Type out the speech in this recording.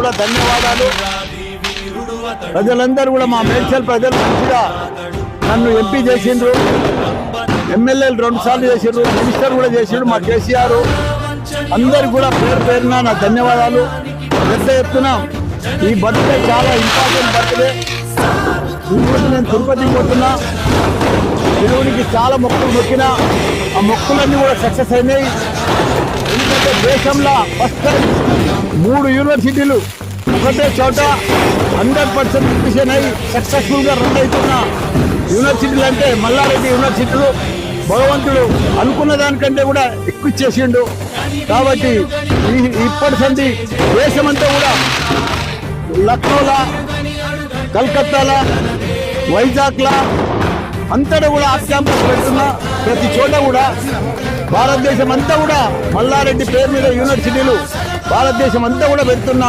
కూడా ధన్యవాదాలు. ప్రజలందరూ కూడా మా మేడ్చల్ ప్రజలు మంచిగా నన్ను ఎంపీ చేసిండ్రు. ఎమ్మెల్యేలు రెండు సార్లు చేసిండ్రు. మినిస్టర్ కూడా చేసిండ్రు. మా కేసీఆర్. అందరు కూడా పేరు పేరున నా ధన్యవాదాలు. పెద్ద ఎత్తున ఈ బర్త్డే చాలా ఇంపార్టెంట్ బర్త్డే. ఈరోజు నేను తిరుపతికి పోతున్నా. దేవునికి చాలా మొక్కులు మొక్కిన ఆ మొక్కులన్నీ కూడా సక్సెస్ అయినాయి. ఎందుకంటే దేశంలో ఫస్ట్ మూడు యూనివర్సిటీలు. ఒకటే చోట హండ్రెడ్ పర్సెంట్ డిసిషన్ అయి సక్సెస్ఫుల్గా రన్ అవుతున్న యూనివర్సిటీలు అంటే మల్లారెడ్డి యూనివర్సిటీలు భగవంతుడు అనుకున్న దానికంటే కూడా ఎక్కువ చేసిండు. కాబట్టి ఈ ఇప్పటి సంధి దేశమంతా కూడా లక్నోలా కల్కత్తాలా వైజాగ్లా అంతటా కూడా ఆఫ్ క్యాంపస్ ప్రతి చోట కూడా భారతదేశం అంతా కూడా మల్లారెడ్డి పేరు మీద యూనివర్సిటీలు భారతదేశం అంతా కూడా పెడుతున్నా.